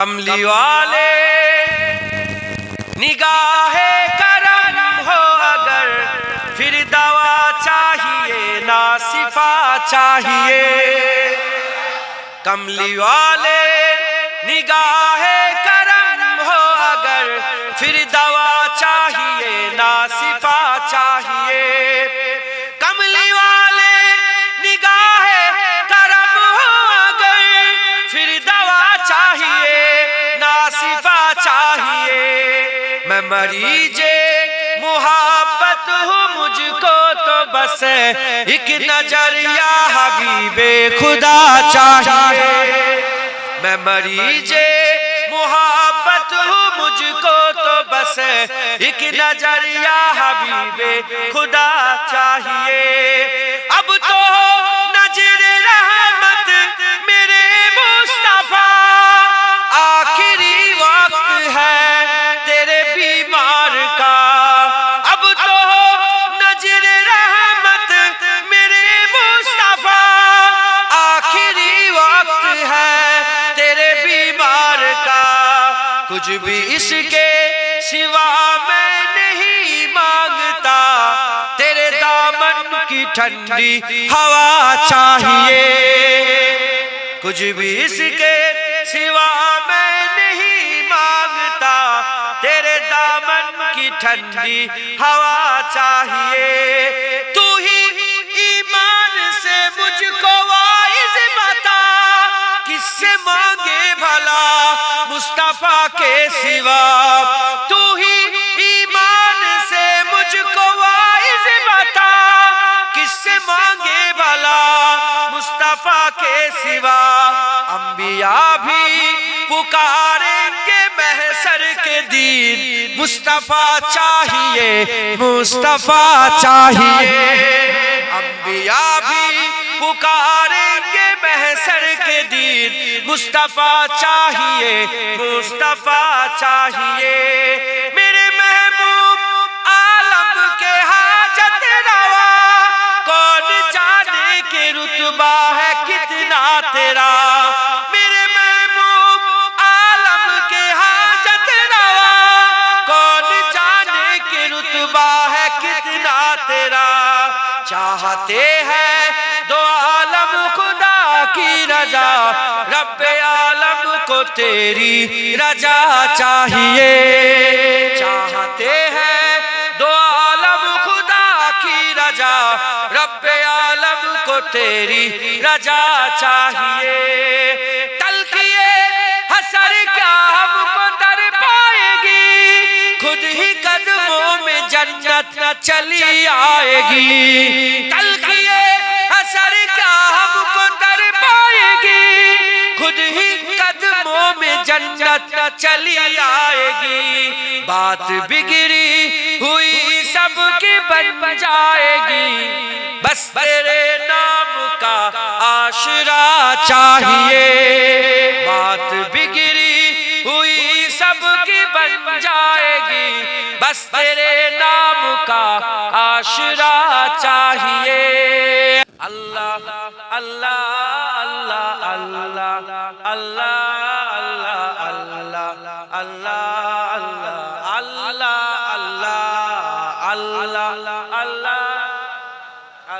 کملی والے نگاہ کرم ہو اگر پھر دوا چاہیے، نا صفا چاہیے۔ کملی والے نگاہ मैं मरीजे मुहब्बत हूँ मुझको तो बस एक नजरिया हबीबे खुदा चाहिए मैं मरीजे मुहब्बत हूँ मुझको तो बस एक नजरिया हबीबे खुदा चाहिए अब तो کچھ بھی اس کے سوا میں نہیں مانگتا۔ تیرے دامن کی ٹھنڈی ہوا چاہیے۔ کچھ بھی اس کے سوا میں نہیں مانگتا۔ تیرے دامن کی ٹھنڈی ہوا چاہیے۔ تو ہی ایمان سے مجھ کو وائز مطا کس سے مانگے بھلا؟ مصطفیٰ کے سوا۔ تو ہی ایمان سے مجھ کو وائز بتا۔ کس سے مانگے بھلا مصطفیٰ کے سوا؟ انبیاء بھی پکاریں گے محسر کے دین۔ مصطفیٰ چاہیے مصطفیٰ چاہیے۔ انبیاء بھی پکاریں گے محسر مصطفیٰ چاہیے مصطفیٰ چاہیے۔ میرے محبوب عالم کے حاجت روا، کون جانے کے رتبہ ہے کتنا تیرا؟ میرے محبوب عالم کے حاجت روا، کون جانے کے رتبہ ہے کتنا تیرا؟ چاہتے ہیں دو عالم خدا کی رضا، رب تیری رجا چاہیے۔ چاہتے ہیں دو عالم خدا کی رجا۔ رب عالم کو تیری رجا چاہیے۔ تلخیے حسر کیا ہم کو تر پائے گی۔ خود ہی قدموں میں جنت چلی آئے گی۔ تلخیے حسر کیا ہم کو تر پائے گی۔ خود ہی جنت چلی آئے گی بات بگری ہوئی سب کی بن جائے گی بس تیرے نام کا آشرا چاہیے بات بگری ہوئی سب کی بن جائے گی بس تیرے نام کا آشرا چاہیے اللہ اللہ اللہ اللہ اللہ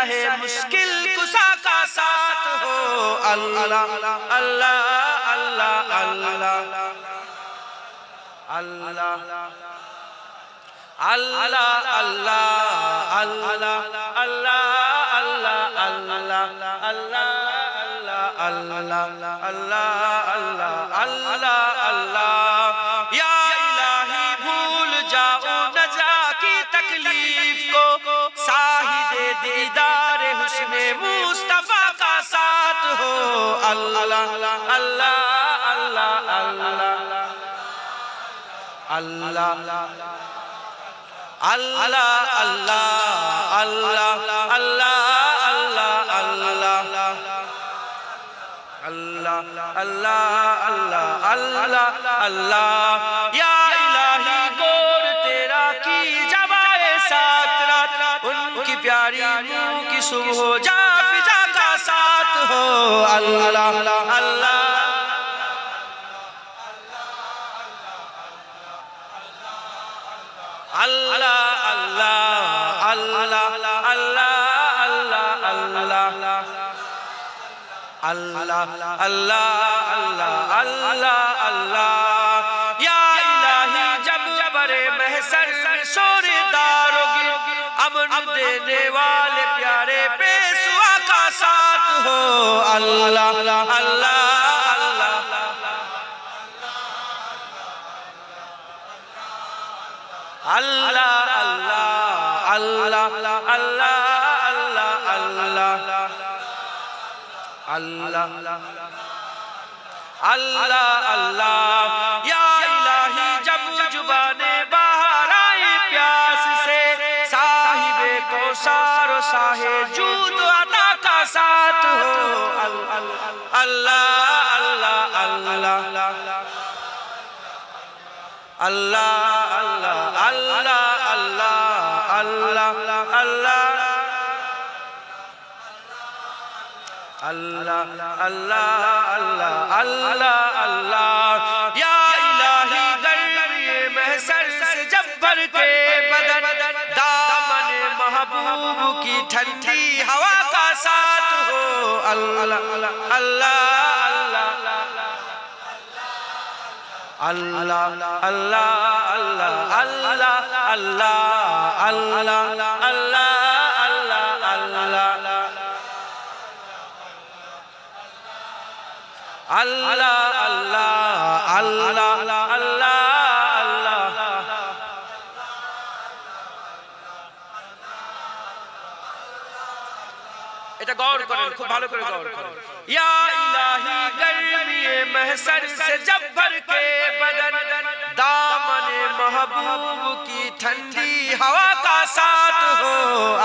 मुश्किल सहे मुश्किल कुसा का साथ हो अल्लाह अल्लाह अल्लाह अल्लाह अल्लाह अल्लाह अल्लाह अल्लाह अल्लाह अल्लाह अल्लाह अल्लाह अल्लाह अल्लाह मुस्तफा का साथ हो अल्लाह अल्लाह अल्लाह अल्लाह अल्लाह अल्लाह अल्लाह अल्लाह अल्लाह अल्लाह अल्लाह अल्लाह अल्लाह अल्लाह अल्लाह अल्लाह या प्यारी मुंह की सुबह जा फिजा का साथ हो अल्लाह अल्लाह अल्लाह अल्लाह अल्लाह अल्लाह अल्लाह अल्लाह अल्लाह अल्लाह अल्लाह अल्लाह अल्लाह امن دینے والے پیارے پیسوا کا ساتھ ہو اللہ اللہ اللہ اللہ اللہ اللہ اللہ اللہ اللہ اللہ اللہ اللہ सारो साहे जूद अता का साथ हो अल्लाह अल्लाह अल्लाह अल्लाह अल्लाह अल्लाह अल्लाह अल्लाह अल्लाह अल्लाह अल्लाह अल्लाह अल्लाह अल्लाह या इलाही गर्मी महसर से जब भर के बदन दामन महबूब की ठंडी हवा का साथ हो अल्लाह अल्लाह अल्लाह अल्लाह अल्लाह अल्लाह अल्लाह अल्लाह अल्लाह अल्लाह अल्लाह अल्लाह अल्लाह अल्लाह এটা গৌর করেন খুব ভালো করে গৌর করেন ইয়া ইলাহি গরমি महসর से जब भर के बदन दामन महबूब की ठंडी हवा का साथ हो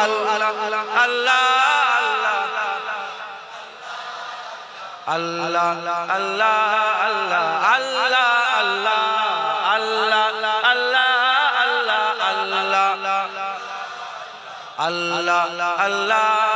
अल्लाह अल्लाह अल्लाह अल्लाह अल्लाह अल्लाह अल्लाह Allah, Allah, Allah.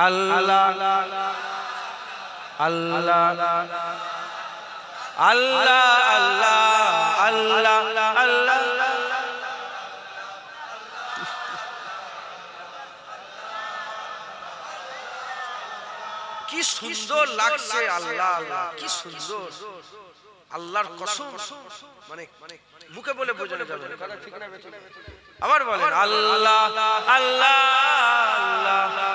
আল্লাহ আল্লাহ আল্লাহ আল্লাহ কি সুন্দর লাগছে আল্লাহ আল্লাহ, কি সুন্দর। আল্লাহর কসম মানে মুখে বলে বোঝানো যাবে আবার বলেন, আল্লাহ আল্লাহ আল্লাহ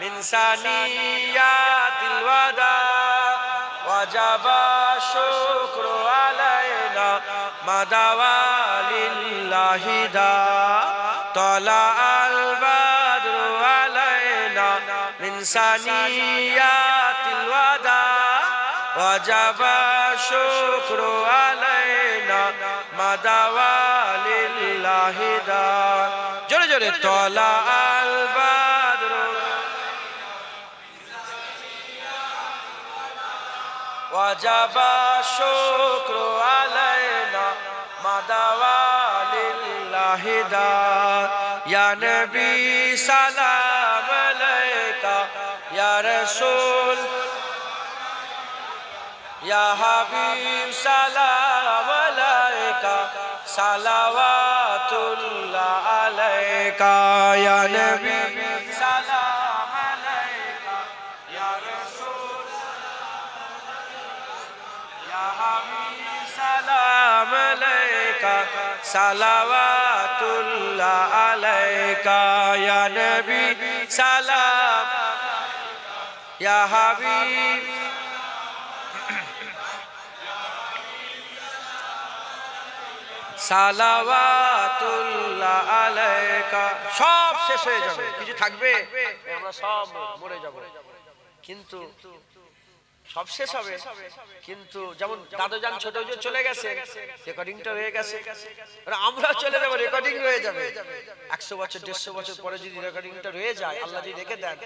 من ثانيات الوداع وجب الشكر علينا ما دعا لله دا طلع البدر علينا من ثانيات الوداع وجب الشكر علينا ما دعا لله دا جري جري طلع وجب الشكر علينا ما دعا لله دا يا نبي سلام عليك يا رسول يا حبيب سلام عليك صلوات الله عليك يا نبي সালাওয়াতুল্লাহ আলাইকা, ইয়া নবী, সালাম। ইয়া হাবিব। সালাওয়াতুল্লাহ আলাইকা। সব শেষ হয়ে যাবে। কিছু থাকবে? আমরা সব মরে যাব। কিন্তু সব শেষ হবে। কিন্তু যেমন দাদুজান ছোট যে চলে গেছে রেকর্ডিংটা রয়ে গেছে। আমরা চলে যাব রেকর্ডিং রয়ে যাবে। একশো বছর দেড়শো বছর পরে যদি রেকর্ডিংটা রয়ে যায় আল্লাহ যদি রেখে দেন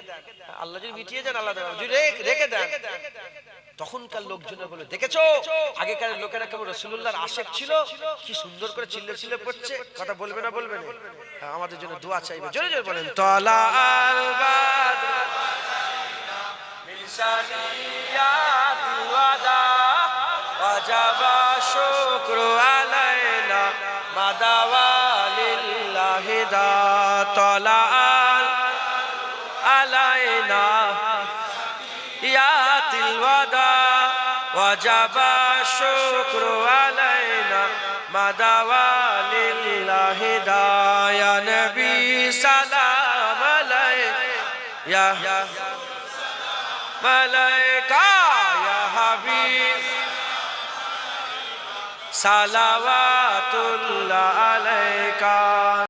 আল্লাহ যদি মিটিয়ে দেন আল্লাহ যদি রেখে দেন তখনকার লোকজনের বলে দেখেছ? আগেকার লোকেরা কেমন রসুল্লাহর আশেক ছিল। কি সুন্দর করে চিল্লে চিল্লে পড়ছে কথা বলবে না বলবে হ্যাঁ, আমাদের জন্য দোয়া চাইবে। জোরে জোরে বলেন তলা ثانيات الوداع وجب شكر علينا ما دعا لله دا طلع علينا يات الوداع وجب شكر علينا ما دعا لله دا يا نبي سلام عليك يا मलका हबीब सलावातुल्ला अलैका